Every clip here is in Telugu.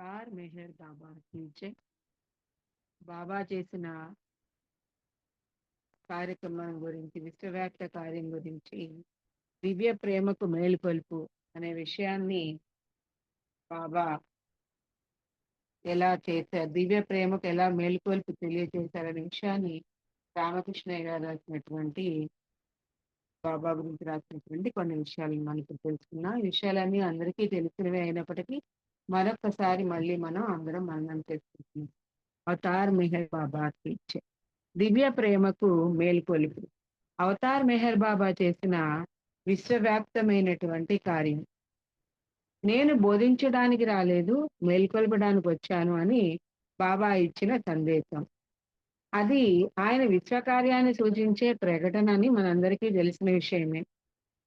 కార్ మెహర్ బాబా జై బాబా చేసిన కార్యక్రమం గురించి విశ్వవ్యాప్త కార్యం గురించి దివ్య ప్రేమకు మేలుకొల్పు అనే విషయాన్ని బాబా ఎలా చేశారు దివ్య ప్రేమకు ఎలా మేలుకొల్పు తెలియజేశారనే విషయాన్ని రామకృష్ణయ్య గారు రాసినటువంటి బాబా గురించి రాసినటువంటి కొన్ని విషయాలు మనం తెలుసుకున్నాం ఈ విషయాలన్నీ అందరికీ తెలిసినవే అయినప్పటికీ మరొకసారి మళ్ళీ మనం అందరం మరణం చేసుకుంటున్నాం అవతార్ మెహర్ బాబా ఇచ్చే దివ్య ప్రేమకు మేలుకొలుపు అవతార్ మెహర్ బాబా చేసిన విశ్వవ్యాప్తమైనటువంటి కార్యం. నేను బోధించడానికి రాలేదు మేల్కొల్పడానికి వచ్చాను అని బాబా ఇచ్చిన సందేశం. అది ఆయన విశ్వకార్యాన్ని సూచించే ప్రకటన అని మనందరికీ తెలిసిన విషయమే.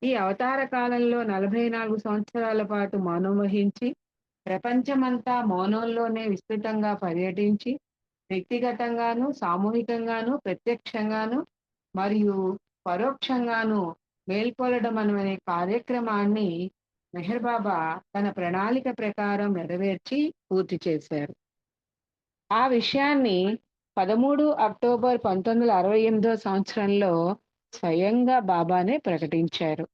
ఈ అవతార కాలంలో నలభై నాలుగు సంవత్సరాల పాటు మౌనం వహించి ప్రపంచమంతా మౌనంలోనే విస్తృతంగా పర్యటించి వ్యక్తిగతంగాను సామూహికంగాను ప్రత్యక్షంగాను మరియు పరోక్షంగాను మేల్కొలడం అనే కార్యక్రమాన్ని మెహర్ బాబా తన ప్రణాళిక ప్రకారం నెరవేర్చి పూర్తి చేశారు. ఆ విషయాన్ని పదమూడు అక్టోబర్ పంతొమ్మిది వందల అరవై ఎనిమిదో సంవత్సరంలో స్వయంగా బాబానే ప్రకటించారు.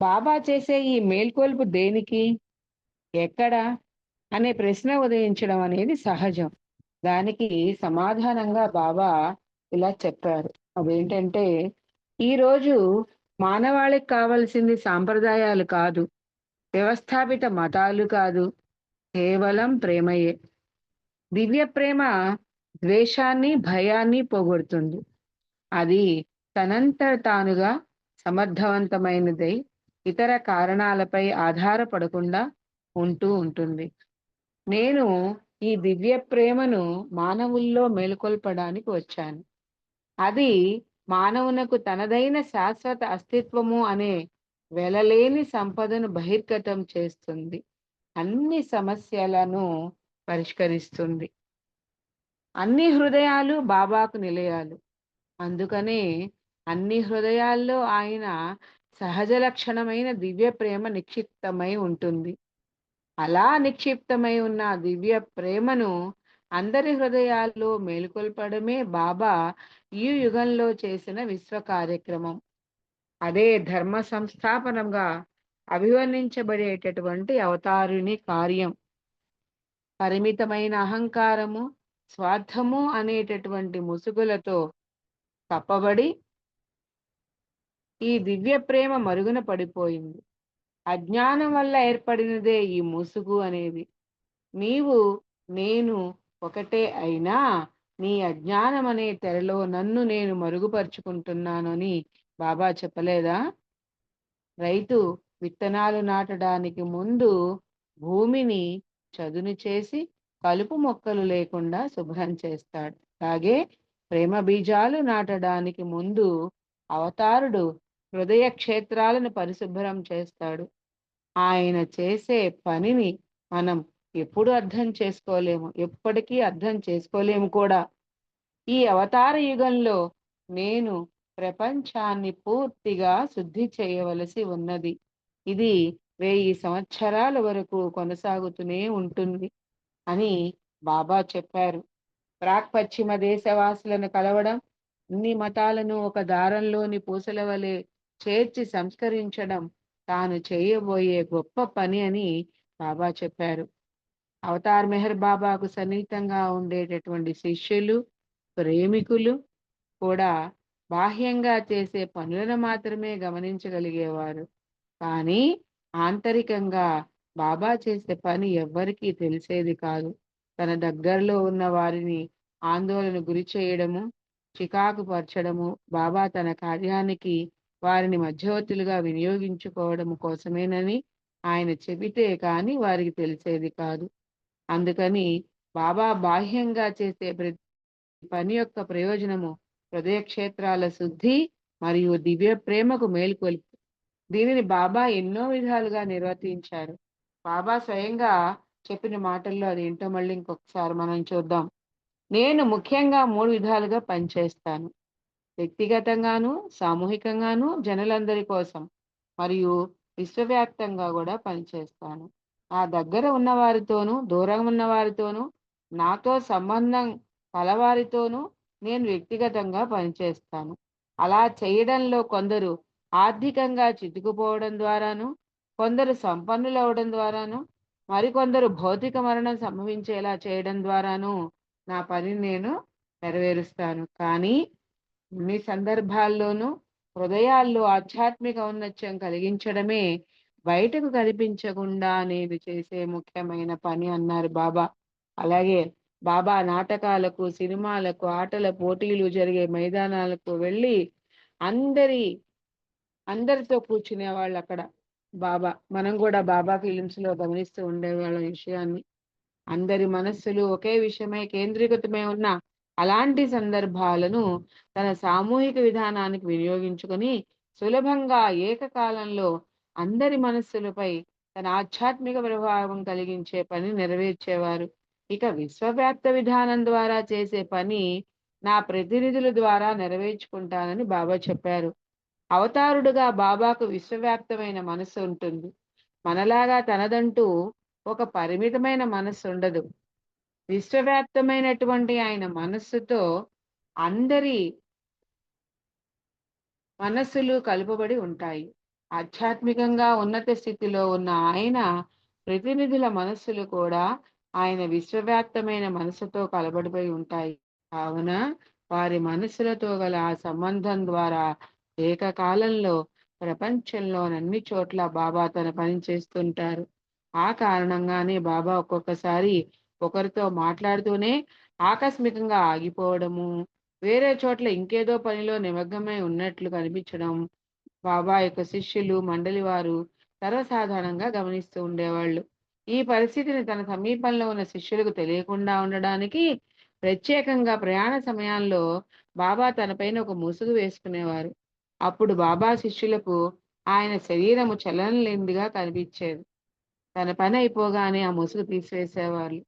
బాబా చేసే ఈ మేల్కొల్పు దేనికి? ఎక్కడ అనే ప్రశ్న ఉదయించడం అనేది సహజం. దానికి సమాధానంగా బాబా ఇలా చెప్పారు. అదేంటంటే ఈరోజు మానవాళికి కావలసింది సాంప్రదాయాలు కాదు వ్యవస్థాపిత మతాలు కాదు కేవలం ప్రేమయే. దివ్య ప్రేమ ద్వేషాన్ని భయాన్ని పోగొడుతుంది. అది తనంత తానుగా సమర్థవంతమైనదై ఇతర కారణాలపై ఆధారపడకుండా ఉంటూ ఉంటుంది. నేను ఈ దివ్య ప్రేమను మానవుల్లో మేలుకొల్పడానికి వచ్చాను. అది మానవునకు తనదైన శాశ్వత అస్తిత్వము అనే వెలలేని సంపదను బహిర్గతం చేస్తుంది. అన్ని సమస్యలను పరిష్కరిస్తుంది. అన్ని హృదయాలు బాబాకు నిలయాలు. అందుకనే అన్ని హృదయాల్లో ఆయన సహజ లక్షణమైన దివ్య ప్రేమ నిక్షిప్తమై ఉంటుంది. అలా నిక్షిప్తమై ఉన్న దివ్య ప్రేమను అందరి హృదయాల్లో మేలుకొల్పడమే బాబా ఈ యుగంలో చేసిన విశ్వ కార్యక్రమం. అదే ధర్మ సంస్థాపనంగా అభివర్ణించబడేటటువంటి అవతారుని కార్యం. పరిమితమైన అహంకారము స్వార్థము అనేటటువంటి ముసుగులతో కప్పబడి ఈ దివ్య ప్రేమ మరుగున పడిపోయింది. అజ్ఞానం వల్ల ఏర్పడినదే ఈ ముసుగు అనేది. నీవు నేను ఒకటే అయినా నీ అజ్ఞానం అనే తెరలో నన్ను నేను మరుగుపరుచుకుంటున్నాను అని బాబా చెప్పలేదా? రైతు విత్తనాలు నాటడానికి ముందు భూమిని చదును చేసి కలుపు మొక్కలు లేకుండా శుభ్రం చేస్తాడు. అలాగే ప్రేమ బీజాలు నాటడానికి ముందు అవతారుడు హృదయ క్షేత్రాలను పరిశుభ్రం చేస్తాడు. ఆయన చేసే పనిని మనం ఎప్పుడు అర్థం చేసుకోలేము ఎప్పటికీ అర్థం చేసుకోలేము కూడా. ఈ అవతార యుగంలో నేను ప్రపంచాన్ని పూర్తిగా శుద్ధి చేయవలసి ఉన్నది. ఇది వెయ్యి సంవత్సరాల వరకు కొనసాగుతూనే ఉంటుంది అని బాబా చెప్పారు. ప్రాక్ పశ్చిమ దేశవాసులను కలవడం అన్ని మతాలను ఒక దారంలోని పూసల వలె చేర్చి సంస్కరించడం తాను చేయబోయే గొప్ప పని అని బాబా చెప్పారు. అవతార్ మెహర్ బాబాకు సన్నిహితంగా ఉండేటటువంటి శిష్యులు ప్రేమికులు కూడా బాహ్యంగా చేసే పనులను మాత్రమే గమనించగలిగేవారు. కానీ ఆంతరికంగా బాబా చేసే పని ఎవ్వరికీ తెలిసేది కాదు. తన దగ్గరలో ఉన్న వారిని ఆందోళన గురి చేయడము చికాకు పరచడము బాబా తన కార్యానికి వారిని మధ్యవర్తులుగా వినియోగించుకోవడం కోసమేనని ఆయన చెబితే కానీ వారికి తెలిసేది కాదు. అందుకని బాబా బాహ్యంగా చేసే ప్రతి పని యొక్క ప్రయోజనము హృదయ క్షేత్రాల శుద్ధి మరియు దివ్య ప్రేమకు మేల్కొల్పు దీనిని బాబా ఎన్నో విధాలుగా నిర్వర్తించారు. బాబా స్వయంగా చెప్పిన మాటల్లో అది ఏంటో మళ్ళీ ఇంకొకసారి మనం చూద్దాం. నేను ముఖ్యంగా మూడు విధాలుగా పనిచేస్తాను. వ్యక్తిగతంగాను సామూహికంగాను జనులందరి కోసం మరియు విశ్వవ్యాప్తంగా కూడా పనిచేస్తాను. ఆ దగ్గర ఉన్న వారితోనూ దూరం ఉన్న వారితోనూ నాతో సంబంధం కలవారితోనూ నేను వ్యక్తిగతంగా పనిచేస్తాను. అలా చేయడంలో కొందరు ఆర్థికంగా చితుకుపోవడం ద్వారాను కొందరు సంపన్నులు అవడం ద్వారాను మరికొందరు భౌతిక మరణం సంభవించేలా చేయడం ద్వారాను నా పని నేను నెరవేరుస్తాను. కానీ అన్ని సందర్భాల్లోనూ హృదయాల్లో ఆధ్యాత్మిక ఔన్నత్యం కలిగించడమే బయటకు కనిపించకుండా నేను చేసే ముఖ్యమైన పని అన్నారు బాబా. అలాగే బాబా నాటకాలకు సినిమాలకు ఆటల పోటీలు జరిగే మైదానాలకు వెళ్ళి అందరి అందరితో కూర్చునే వాళ్ళు అక్కడ బాబా. మనం కూడా బాబా ఫిలిమ్స్లో గమనిస్తూ ఉండేవాళ్ళ విషయాన్ని. అందరి మనస్సులు ఒకే విషయమై కేంద్రీకృతమై ఉన్న అలాంటి సందర్భాలను తన సామూహిక విధానానికి వినియోగించుకొని సులభంగా ఏకకాలంలో అందరి మనస్సులపై తన ఆధ్యాత్మిక ప్రభావం కలిగించే పని నెరవేర్చేవారు. ఇక విశ్వవ్యాప్త విధానం ద్వారా చేసే పని నా ప్రతినిధుల ద్వారా నెరవేర్చుకుంటానని బాబా చెప్పారు. అవతారుడుగా బాబాకు విశ్వవ్యాప్తమైన మనస్సు ఉంటుంది. మనలాగా తనదంటూ ఒక పరిమితమైన మనస్సు ఉండదు. విశ్వవ్యాప్తమైనటువంటి ఆయన మనస్సుతో అందరి మనస్సులు కలుపబడి ఉంటాయి. ఆధ్యాత్మికంగా ఉన్నత స్థితిలో ఉన్న ఆయన ప్రతినిధుల మనస్సులు కూడా ఆయన విశ్వవ్యాప్తమైన మనసుతో కలబడిపోయి ఉంటాయి. కావున వారి మనస్సులతో గల ఆ సంబంధం ద్వారా ఏకకాలంలో ప్రపంచంలోనన్ని చోట్ల బాబా తన పని చేస్తుంటారు. ఆ కారణంగానే బాబా ఒక్కొక్కసారి ఒకరితో మాట్లాడుతూనే ఆకస్మికంగా ఆగిపోవడము వేరే చోట్ల ఇంకేదో పనిలో నిమగ్నమై ఉన్నట్లు కనిపించడం బాబా యొక్క శిష్యులు మండలి వారు సర్వసాధారణంగా గమనిస్తూ ఉండేవాళ్ళు. ఈ పరిస్థితిని తన సమీపంలో ఉన్న శిష్యులకు తెలియకుండా ఉండడానికి ప్రత్యేకంగా ప్రయాణ సమయాల్లో బాబా తనపైన ఒక ముసుగు వేసుకునేవారు. అప్పుడు బాబా శిష్యులకు ఆయన శరీరము చలనం లేనిదిగా కనిపించేది. తన పని అయిపోగానే ఆ ముసుగు తీసివేసేవాళ్ళు.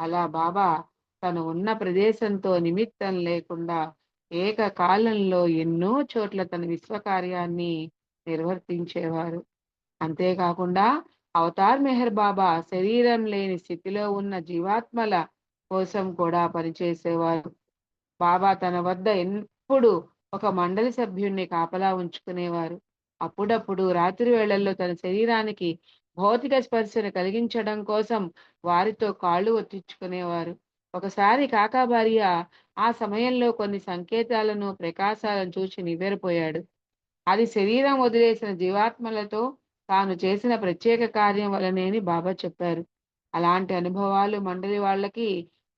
అలా బాబా తను ఉన్న ప్రదేశంతో నిమిత్తం లేకుండా ఏకకాలంలో ఎన్నో చోట్ల తన విశ్వకార్యాన్ని నిర్వర్తించేవారు. అంతేకాకుండా అవతార్ మెహర్ బాబా శరీరం లేని స్థితిలో ఉన్న జీవాత్మల కోసం కూడా పనిచేసేవారు. బాబా తన వద్ద ఎప్పుడు ఒక మండలి సభ్యుణ్ణి కాపలా ఉంచుకునేవారు. అప్పుడప్పుడు రాత్రి వేళల్లో తన శరీరానికి భౌతిక స్పర్శను కలిగించడం కోసం వారితో కాళ్ళు ఒత్తించుకునేవారు ఒకసారి కాకాబారియ ఆ సమయంలో కొన్ని సంకేతాలను ప్రకాశాలను చూసి నివ్వెరపోయాడు. అది శరీరం వదిలేసిన జీవాత్మలతో తాను చేసిన ప్రత్యేక కార్యం వలనేని బాబా చెప్పారు. అలాంటి అనుభవాలు మండలి వాళ్ళకి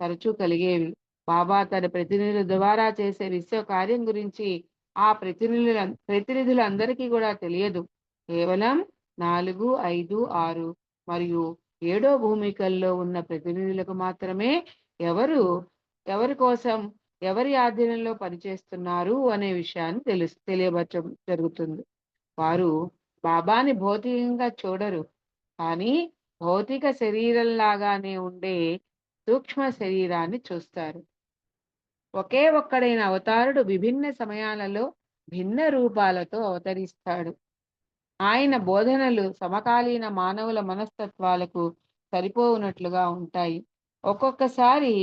తరచూ కలిగేవి. బాబా తన ప్రతినిధుల ద్వారా చేసే విశ్వ కార్యం గురించి ఆ ప్రతినిధుల ప్రతినిధులందరికీ కూడా తెలియదు. కేవలం నాలుగు ఐదు ఆరు. మరియు ఏడో భూమికల్లో ఉన్న ప్రతినిధులకు మాత్రమే ఎవరు ఎవరి కోసం ఎవరి ఆధీనంలో పనిచేస్తున్నారు అనే విషయాన్ని తెలు తెలియబరచ జరుగుతుంది. వారు బాబాని భౌతికంగా చూడరు కానీ భౌతిక శరీరం లాగానే ఉండే సూక్ష్మ శరీరాన్ని చూస్తారు. ఒకే ఒక్కడైన అవతారుడు విభిన్న సమయాలలో భిన్న రూపాలతో అవతరిస్తాడు. ఆయన బోధనలు సమకాలీన మానవుల మనస్తత్వాలకు సరిపోవునట్లుగా ఉంటాయి. ఒక్కొక్కసారి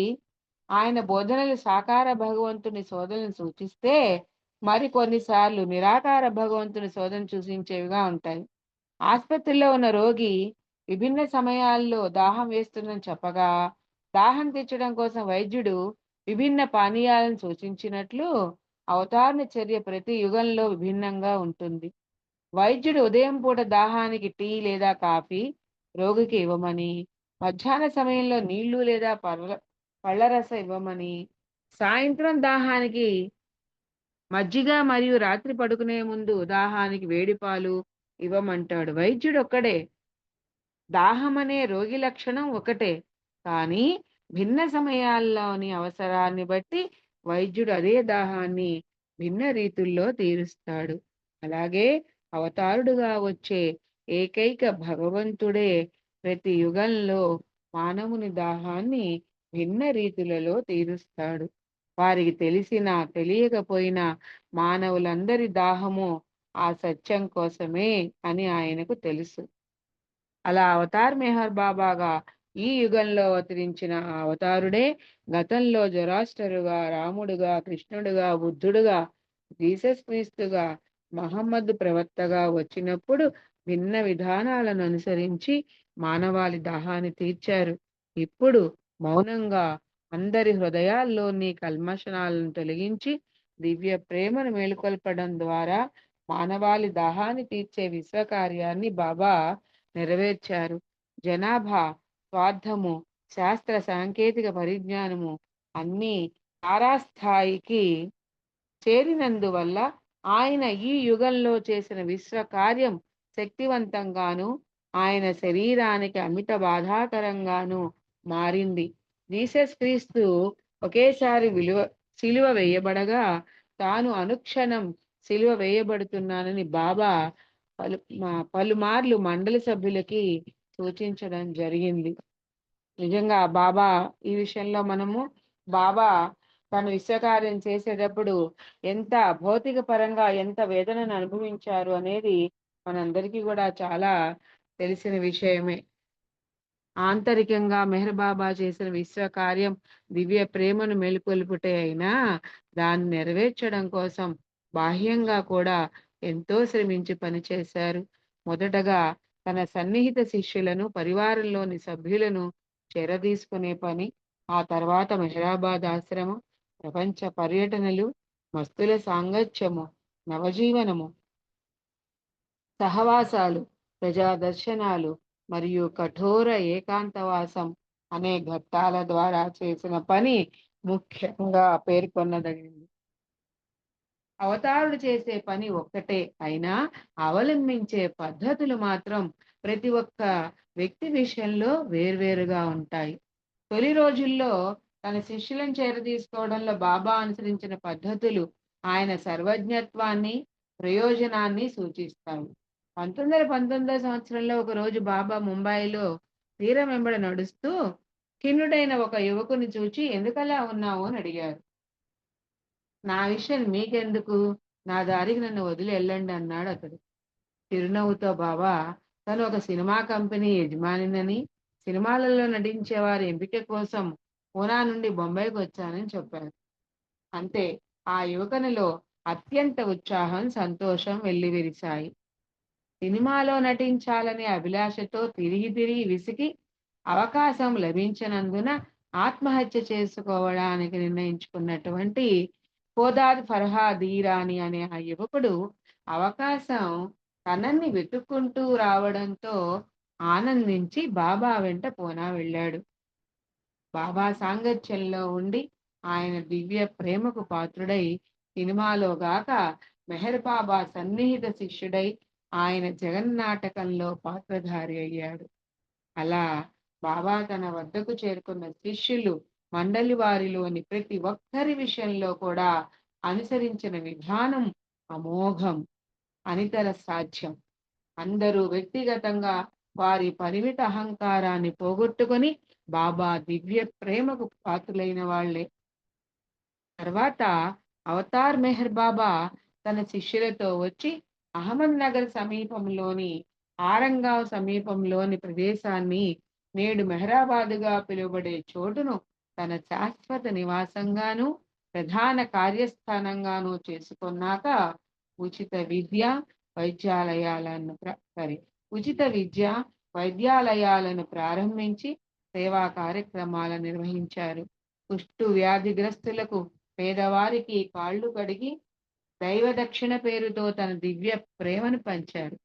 ఆయన బోధనలు సాకార భగవంతుని శోధనను సూచిస్తే మరి కొన్నిసార్లు నిరాకార భగవంతుని శోధన సూచించేవిగా ఉంటాయి. ఆసుపత్రిలో ఉన్న రోగి విభిన్న సమయాల్లో దాహం వేస్తుందని చెప్పగా దాహం తీర్చడం కోసం వైద్యుడు విభిన్న పానీయాలను సూచించినట్లు అవతారణ చర్య ప్రతి యుగంలో విభిన్నంగా ఉంటుంది. వైద్యుడు ఉదయం పూట దాహానికి టీ లేదా కాఫీ రోగికి ఇవ్వమని మధ్యాహ్న సమయంలో నీళ్ళు లేదా పళ్ళ పళ్ళరస ఇవ్వమని సాయంత్రం దాహానికి మజ్జిగ మరియు రాత్రి పడుకునే ముందు దాహానికి వేడి పాలు ఇవ్వమంటాడు. వైద్యుడు ఒక్కడే. దాహం అనే రోగి లక్షణం ఒకటే. కానీ భిన్న సమయాల్లోని అవసరాన్ని బట్టి వైద్యుడు అదే దాహాన్ని భిన్న రీతుల్లో తీరుస్తాడు. అలాగే అవతారుడుగా వచ్చే ఏకైక భగవంతుడే ప్రతి యుగంలో మానవుని దాహాన్ని భిన్న రీతులలో తీరుస్తాడు. వారికి తెలిసినా తెలియకపోయినా మానవులందరి దాహము ఆ సత్యం కోసమే అని ఆయనకు తెలుసు. అలా అవతార్ మెహర్ బాబాగా ఈ యుగంలో అవతరించిన ఆ అవతారుడే గతంలో జొరాస్టరుగా రాముడుగా కృష్ణుడుగా బుద్ధుడుగా జీసస్ క్రీస్తుగా మహమ్మద్ ప్రవక్తగా వచ్చినప్పుడు భిన్న విధానాలను అనుసరించి మానవాళి దాహాన్ని తీర్చారు. ఇప్పుడు మౌనంగా అందరి హృదయాల్లోని కల్మషణాలను తొలగించి దివ్య ప్రేమను మేలుకొల్పడం ద్వారా మానవాళి దాహాన్ని తీర్చే విశ్వకార్యాన్ని బాబా నెరవేర్చారు. జనాభా స్వార్థము శాస్త్ర సాంకేతిక పరిజ్ఞానము అన్నీ తారాస్థాయికి చేరినందువల్ల ఆయన ఈ యుగంలో చేసిన విశ్వ కార్యం శక్తివంతంగాను ఆయన శరీరానికి అమిత బాధాకరంగాను మారింది. జీసస్ క్రీస్తు ఒకేసారి విలువ సిలువ వేయబడగా తాను అనుక్షణం సిలువ వేయబడుతున్నానని బాబా పలు పలుమార్లు మండలి సభ్యులకి సూచించడం జరిగింది. నిజంగా బాబా ఈ విషయంలో మనము బాబా తను విశ్వకార్యం చేసేటప్పుడు ఎంత భౌతిక పరంగా ఎంత వేదనను అనుభవించారు అనేది మనందరికీ కూడా చాలా తెలిసిన విషయమే. ఆంతరికంగా మెహర్బాబా చేసిన విశ్వకార్యం దివ్య ప్రేమను మేలుకొల్పుటే అయినా దాన్ని నెరవేర్చడం కోసం బాహ్యంగా కూడా ఎంతో శ్రమించి పనిచేశారు. మొదటగా తన సన్నిహిత శిష్యులను పరివారంలోని సభ్యులను చేరదీసుకునే పని ఆ తర్వాత మెహరాబాద్ ఆశ్రమం ప్రపంచ పర్యటనలు మస్తుల సాంగత్యము నవజీవనము సహవాసాలు ప్రజా దర్శనాలు మరియు కఠోర ఏకాంతవాసం అనే ఘట్టాల ద్వారా చేసిన పని ముఖ్యంగా పేర్కొన్నదగింది. అవతారుడు చేసే పని ఒక్కటే అయినా అవలంబించే పద్ధతులు మాత్రం ప్రతి ఒక్క వ్యక్తి విషయంలో వేర్వేరుగా ఉంటాయి. తొలి రోజుల్లో తన శిష్యులను చేరదీసుకోవడంలో బాబా అనుసరించిన పద్ధతులు ఆయన సర్వజ్ఞత్వాన్ని ప్రయోజనాన్ని సూచిస్తాయి. పంతొమ్మిది వందల పంతొమ్మిదో సంవత్సరంలో ఒక రోజు బాబా ముంబైలో తీరం వెంబడ నడుస్తూ కిన్నుడైన ఒక యువకుని చూచి ఎందుకలా ఉన్నావు? అని అడిగారు. నా విషయం మీకెందుకు? నా దారికి నన్ను వదిలి వెళ్ళండి అన్నాడు అతడు. చిరునవ్వుతో బాబా తను ఒక సినిమా కంపెనీ యజమానినని సినిమాలలో నటించే వారి ఎంపిక కోసం పూనా నుండి బొంబాయికి వచ్చానని చెప్పారు అంతే ఆ యువకునిలో అత్యంత ఉత్సాహం సంతోషం వెల్లివిరిశాయి. సినిమాలో నటించాలనే అభిలాషతో తిరిగి తిరిగి విసిగి అవకాశం లభించినందున ఆత్మహత్య చేసుకోవడానికి నిర్ణయించుకున్నటువంటి కోదాద్ ఫర్హాద్ ఈరాని అనే ఆ యువకుడు అవకాశం తనని వెతుక్కుంటూ రావడంతో ఆనందించి బాబా వెంట పూనా వెళ్ళాడు. బాబా సాంగత్యంలో ఉండి ఆయన దివ్య ప్రేమకు పాత్రుడై సినిమాలో గాక మెహర్ బాబా సన్నిహిత శిష్యుడై ఆయన జగన్నాటకంలో పాత్రధారి అయ్యాడు. అలా బాబా తన వద్దకు చేరుకున్న శిష్యులు మండలి వారిలోని ప్రతి ఒక్కరి విషయంలో కూడా అనుసరించిన విధానం అమోఘం అనితర సాధ్యం. అందరూ వ్యక్తిగతంగా వారి పరిమిత అహంకారాన్ని పోగొట్టుకొని బాబా దివ్య ప్రేమకు పాత్రులైన వాళ్ళే. తర్వాత అవతార్ మెహర్ బాబా తన శిష్యులతో వచ్చి అహ్మద్ నగర్ సమీపంలోని ఆరంగావ్ సమీపంలోని ప్రదేశాన్ని నేడు మెహరాబాదుగా పిలువబడే చోటును తన శాశ్వత నివాసంగాను ప్రధాన కార్యస్థానంగాను చేసుకున్నాక ఉచిత విద్య వైద్యాలయాలను సారీ ఉచిత విద్య వైద్యాలయాలను ప్రారంభించి సేవా కార్యక్రమాలు నిర్వహించారు. కుష్టు వ్యాధిగ్రస్తులకు పేదవారికి కాళ్ళు కడిగి దైవ దక్షిణ పేరుతో తన దివ్య ప్రేమను పంచారు.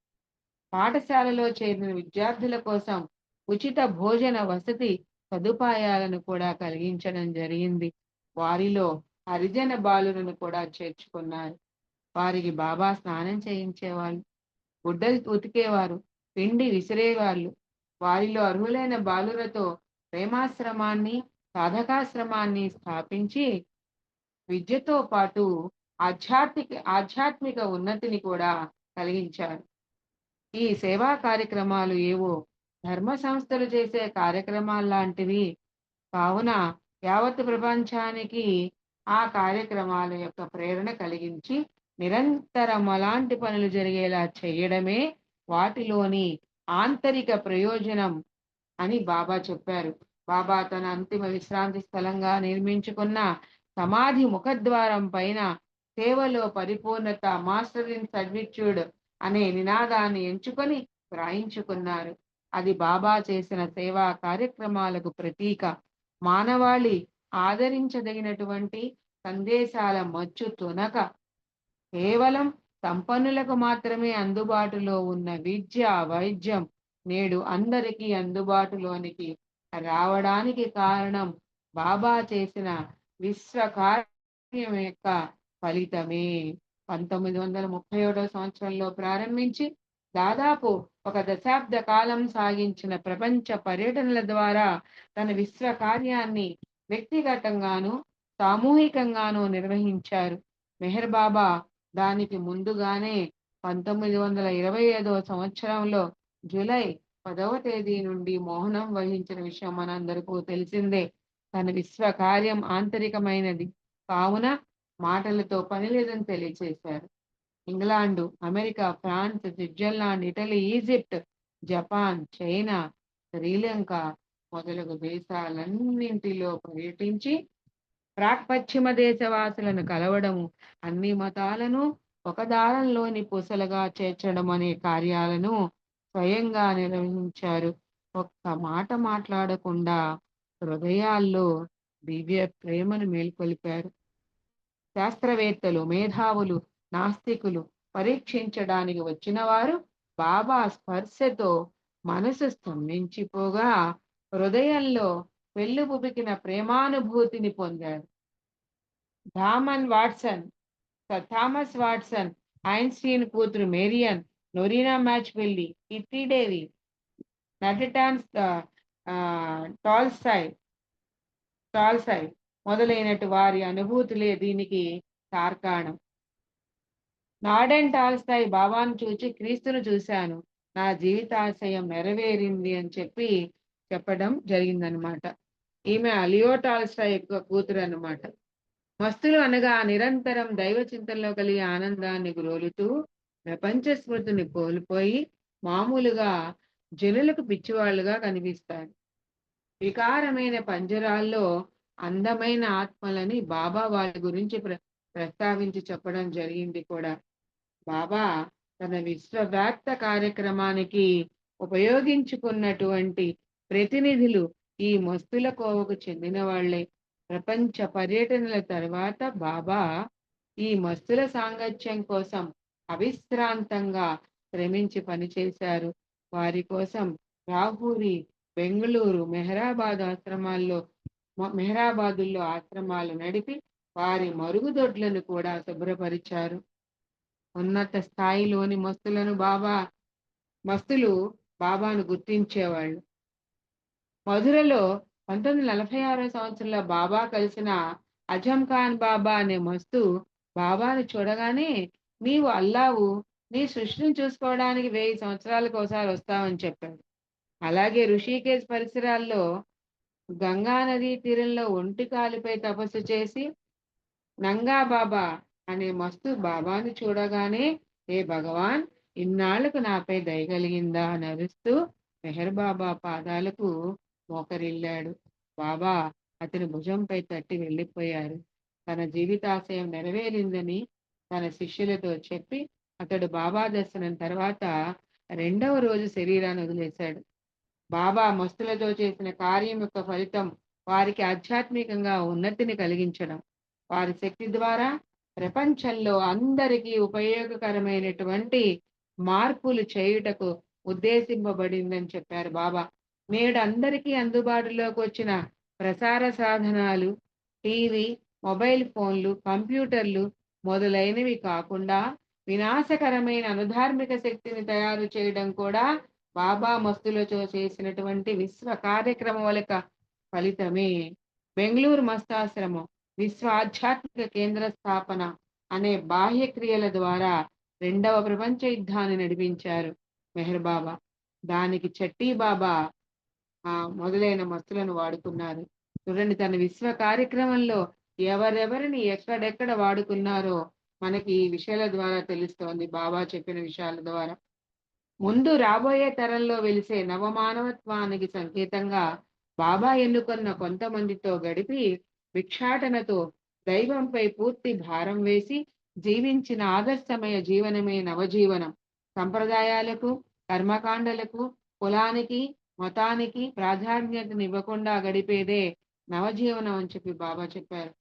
పాఠశాలలో చేరిన విద్యార్థుల కోసం ఉచిత భోజన వసతి సదుపాయాలను కూడా కలిగించడం జరిగింది. వారిలో హరిజన బాలులను కూడా చేర్చుకున్నారు. వారికి బాబా స్నానం చేయించేవాళ్ళు గుడ్డలు ఉతికేవారు పిండి విసిరేవాళ్ళు. వారిలో అర్హులైన బాలులతో ప్రేమాశ్రమాన్ని సాధకాశ్రమాన్ని స్థాపించి విద్యతో పాటు ఆధ్యాత్మిక ఆధ్యాత్మిక ఉన్నతిని కూడా కలిగించారు. ఈ సేవా కార్యక్రమాలు ఏవో ధర్మ సంస్థలు చేసే కార్యక్రమాలు లాంటివి కావున యావత్ ప్రపంచానికి ఆ కార్యక్రమాల యొక్క ప్రేరణ కలిగించి నిరంతరం అలాంటి పనులు జరిగేలా చేయడమే వాటిలోని ఆంతరిక ప్రయోజనం అని బాబా చెప్పారు. బాబా తన అంతిమ విశ్రాంతి స్థలంగా నిర్మించుకున్న సమాధి ముఖద్వారం పైన సేవలో పరిపూర్ణత మాస్టర్ ఇన్ సర్విట్యూడ్ అనే నినాదాన్ని ఎంచుకొని వ్రాయించుకున్నారు. అది బాబా చేసిన సేవా కార్యక్రమాలకు ప్రతీక. మానవాళి ఆదరించదగినటువంటి సందేశాల మచ్చు తునక కేవలం సంపన్నులకు మాత్రమే అందుబాటులో ఉన్న విద్య వైద్యం నేడు అందరికీ అందుబాటులోనికి రావడానికి కారణం బాబా చేసిన విశ్వ కార్యం యొక్క ఫలితమే. పంతొమ్మిది వందల ముప్పై ఒకటో సంవత్సరంలో ప్రారంభించి దాదాపు ఒక దశాబ్ద కాలం సాగించిన ప్రపంచ పర్యటనల ద్వారా తన విశ్వ కార్యాన్ని వ్యక్తిగతంగాను సామూహికంగాను నిర్వహించారు. మెహర్ బాబా దానికి ముందుగానే పంతొమ్మిది వందల ఇరవై ఐదవ సంవత్సరంలో జూలై పదవ తేదీ నుండి మౌనం వహించిన విషయం మనందరికీ తెలిసిందే. తన విశ్వ కార్యం ఆంతరికమైనది. కావున మాటలతో పని లేదని తెలియజేశారు England America France Switzerland Italy Egypt Japan China Sri Lanka మొదలగు దేశాలన్నింటిలో పర్యటించి ప్రాక్ పశ్చిమ దేశవాసులను కలవడము అన్ని మతాలను ఒక దారంలోని పూసలుగా చేర్చడం అనే కార్యాలను స్వయంగా నిర్వహించారు. ఒక్క మాట మాట్లాడకుండా హృదయాల్లో దివ్య ప్రేమను మేల్కొల్పారు. శాస్త్రవేత్తలు మేధావులు నాస్తికులు పరీక్షించడానికి వచ్చిన వారు బాబా స్పర్శతో మనసు స్తంభించిపోగా హృదయంలో పెళ్ళుబుబికిన ప్రేమానుభూతిని పొందారు. Thomas Watson Thomas Watson Einstein కూతురు మేరియన్ నొరీనా మ్యాచ్ వెళ్ళి టిట్టిడేవి నటటాన్స్ టాల్ సాయి టాల్సై సాయి మొదలైనటు వారి అనుభూతులే దీనికి తార్కాణం నాడెన్ టాల్స్థాయి బాబాను చూచి క్రీస్తును చూశాను. నా జీవితాశయం నెరవేరింది అని చెప్పి చెప్పడం జరిగిందనమాట ఈమె అలియో టాల్స్టాయ్ యొక్క కూతురు అన్నమాట. మస్తులు అనగా నిరంతరం దైవ చింతనలో కలిగే ఆనందాన్ని గురోలుతూ ప్రపంచ స్మృతిని కోల్పోయి మామూలుగా జనులకు పిచ్చివాళ్ళుగా కనిపిస్తారు వికారమైన పంజరాల్లో అందమైన ఆత్మలని బాబా వాళ్ళ గురించి ప్ర ప్రస్తావించి చెప్పడం జరిగింది కూడా. బాబా తన విశ్వవ్యాప్త కార్యక్రమానికి ఉపయోగించుకున్నటువంటి ప్రతినిధులు ఈ మస్తుల కోవకు చెందిన వాళ్ళే ప్రపంచ పర్యటనల తర్వాత బాబా ఈ మస్తుల సాంగత్యం కోసం అవిశ్రాంతంగా శ్రమించి పనిచేశారు వారి కోసం రాహూరి బెంగళూరు మెహరాబాద్ ఆశ్రమాల్లో మెహరాబాదుల్లో ఆశ్రమాలు నడిపి వారి మరుగుదొడ్లను కూడా శుభ్రపరిచారు. ఉన్నత స్థాయిలోని మస్తులను బాబా మస్తులు బాబాను గుర్తించేవాళ్ళు. మధురలో పంతొమ్మిది నలభై ఆరో సంవత్సరంలో బాబా కలిసిన అజం ఖాన్ బాబా అనే మస్తు బాబాను చూడగానే నీవు అల్లావు నీ సృష్టిని చూసుకోవడానికి వెయ్యి సంవత్సరాలకు ఒకసారి వస్తావని చెప్పాడు. అలాగే ఋషికేశ్ పరిసరాల్లో గంగా నదీ తీరంలో ఒంటి కాలుపై తపస్సు చేసి నంగా బాబా అనే మస్తు బాబాను చూడగానే ఏ భగవాన్ ఇన్నాళ్ళకు నాపై దయగలిగిందా అని అరుస్తూ మెహర్ బాబా పాదాలకు మోకరిల్లాడు. బాబా అతని భుజంపై తట్టి వెళ్ళిపోయారు. తన జీవితాశయం నెరవేరిందని తన శిష్యులతో చెప్పి అతడు బాబా దర్శనం తర్వాత రెండవ రోజు శరీరాన్ని వదిలేశాడు. బాబా మస్తులతో చేసిన కార్యం యొక్క ఫలితం వారికి ఆధ్యాత్మికంగా ఉన్నతిని కలిగించడం. వారి శక్తి ద్వారా ప్రపంచంలో అందరికీ ఉపయోగకరమైనటువంటి మార్పులు చేయుటకు ఉద్దేశింపబడిందని చెప్పారు బాబా. నేడు అందరికీ అందుబాటులోకి వచ్చిన ప్రసార సాధనాలు టీవీ మొబైల్ ఫోన్లు కంప్యూటర్లు మొదలైనవి కాకుండా వినాశకరమైన అనుధార్మిక శక్తిని తయారు చేయడం కూడా బాబా మస్తులతో చేసినటువంటి విశ్వ కార్యక్రమములక ఫలితమే. బెంగళూరు మస్తాశ్రమం విశ్వ ఆధ్యాత్మిక కేంద్ర స్థాపన అనే బాహ్య క్రియల ద్వారా రెండవ ప్రపంచ యుద్ధాన్ని నడిపించారు మెహర్ బాబా. దానికి చట్టి బాబా ఆ మొదలైన మస్తులను వాడుకున్నారు. చూడండి తన విశ్వ కార్యక్రమంలో ఎవరెవరిని ఎక్కడెక్కడ వాడుకున్నారో మనకి ఈ విషయాల ద్వారా తెలుస్తోంది బాబా చెప్పిన విషయాల ద్వారా. ముందు రాబోయే తరంలో వెలిసే నవమానవత్వానికి సంకేతంగా బాబా ఎన్నుకున్న కొంతమందితో గడిపి భిక్షాటనతో దైవంపై పూర్తి భారం వేసి జీవించిన ఆదర్శమయ జీవనమే నవజీవనం. సంప్రదాయాలకు కర్మకాండలకు కులానికి మతానికి ప్రాధాన్యతనివ్వకుండా గడిపేదే నవజీవనం అని చెప్పి బాబా చెప్పారు.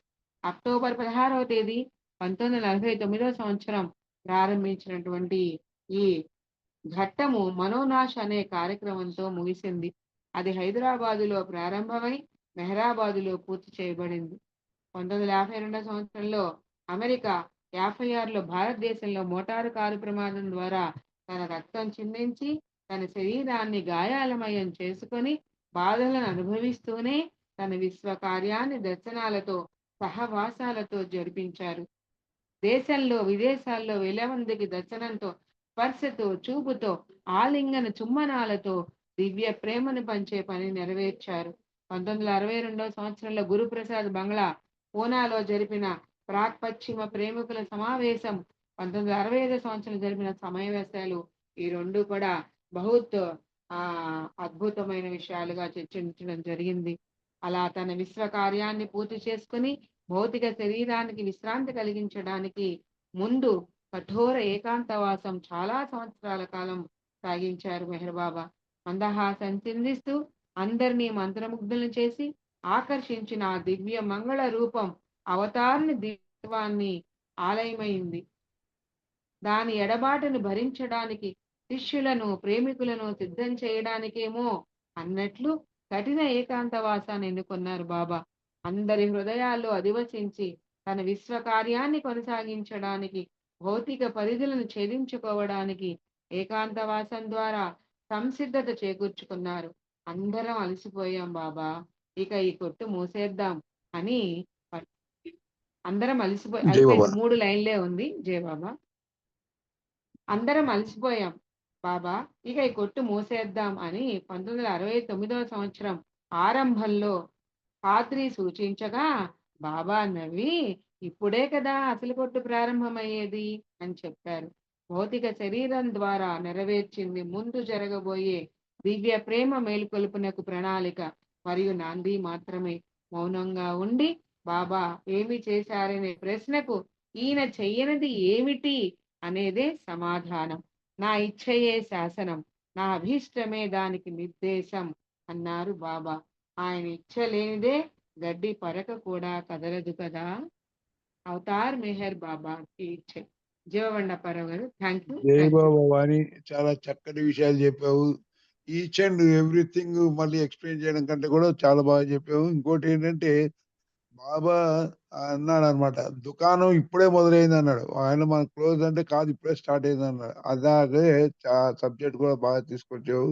అక్టోబర్ పదహారవ తేదీ పంతొమ్మిది వందల నలభై తొమ్మిదవ సంవత్సరం ప్రారంభించినటువంటి ఈ ఘట్టము మనోనాశ్ అనే కార్యక్రమంతో ముగిసింది. అది హైదరాబాదులో ప్రారంభమై మెహరాబాదులో పూర్తి చేయబడింది. పంతొమ్మిది వందల యాభై రెండవ సంవత్సరంలో అమెరికా యాభై ఆరులో భారతదేశంలో మోటారు కారు ప్రమాదం ద్వారా తన రక్తం చిందించి తన శరీరాన్ని గాయాలమయం చేసుకొని బాధలను అనుభవిస్తూనే తన విశ్వ కార్యాన్ని దర్శనాలతో సహవాసాలతో జరిపించారు. దేశంలో విదేశాల్లో వేలమందికి దర్శనంతో స్పర్శతో చూపుతో ఆలింగన చుమ్మనాలతో దివ్య ప్రేమను పంచే పని నెరవేర్చారు. పంతొమ్మిది వందల అరవై రెండవ సంవత్సరంలో గురుప్రసాద్ బంగ్లా పూనాలో జరిపిన ప్రాక్ పశ్చిమ ప్రేమికుల సమావేశం పంతొమ్మిది వందల అరవై ఐదో సంవత్సరం జరిపిన సమావేశాలు ఈ రెండు కూడా బహుత్ ఆ అద్భుతమైన విషయాలుగా చర్చించడం జరిగింది. అలా తన విశ్వ కార్యాన్ని పూర్తి చేసుకుని భౌతిక శరీరానికి విశ్రాంతి కలిగించడానికి ముందు కఠోర ఏకాంతవాసం చాలా సంవత్సరాల కాలం సాగించారు మెహర్ బాబా. మందహాసం చిందిస్తూ అందరినీ మంత్రముగ్ధులను చేసి ఆకర్షించిన ఆ దివ్య మంగళ రూపం అవతారిని దివ్యత్వాన్ని ఆలయమైంది. దాని ఎడబాటును భరించడానికి శిష్యులను ప్రేమికులను సిద్ధం చేయడానికేమో అన్నట్లు కఠిన ఏకాంతవాసాన్ని ఎన్నుకున్నారు బాబా. అందరి హృదయాల్లో అధివసించి తన విశ్వ కార్యాన్ని కొనసాగించడానికి భౌతిక పరిధులను ఛేదించుకోవడానికి ఏకాంతవాసం ద్వారా సంసిద్ధత చేకూర్చుకున్నారు. అందరం అలసిపోయాం బాబా. ఇక ఈ కొట్టు మూసేద్దాం అని అందరం అలసిపోయి. మూడు లైన్లే ఉంది. జయ బాబా. అందరం అలసిపోయాం. బాబా ఇక ఈ కొట్టు మూసేద్దాం అని పంతొమ్మిది వందల అరవై తొమ్మిదవ సంవత్సరం ఆరంభంలో పాత్రి సూచించగా బాబా నవ్వి ఇప్పుడే కదా అసలు కొట్టు ప్రారంభమయ్యేది అని చెప్పారు. భౌతిక శరీరం ద్వారా నెరవేర్చింది ముందు జరగబోయే దివ్య ప్రేమ మేలుకొలుపునకు ప్రణాళిక. మరియు నాంది మాత్రమే మౌనంగా ఉండి బాబా ఏమి చేశారనే ప్రశ్నకు ఈయన చెయ్యనిది ఏమిటి? అనేదే సమాధానం. నా ఇచ్చయే శాసనం నా అభీష్టమే దానికి నిర్దేశం అన్నారు బాబా. ఆయన ఇచ్చ లేనిదే గడ్డి పరక కూడా కదలదు కదా? అవతార్ మెహర్ బాబా ఇచ్చే. పరవ గారు థ్యాంక్ యూ. జై బాబా వాణి చాలా చక్కటి విషయాలు చెప్పావు. ఈచ్ అండ్ ఎవ్రీథింగ్ మళ్ళీ ఎక్స్ప్లెయిన్ చేయడం కంటే కూడా చాలా బాగా చెప్పావు. ఇంకోటి ఏంటంటే బాబా అన్నాడు అనమాట దుకాణం ఇప్పుడే మొదలైంది అన్నాడు ఆయన మన క్లోజ్ అంటే కాదు ఇప్పుడే స్టార్ట్ అయింది అన్నాడు అలాగే సబ్జెక్ట్ కూడా బాగా తీసుకొచ్చావు.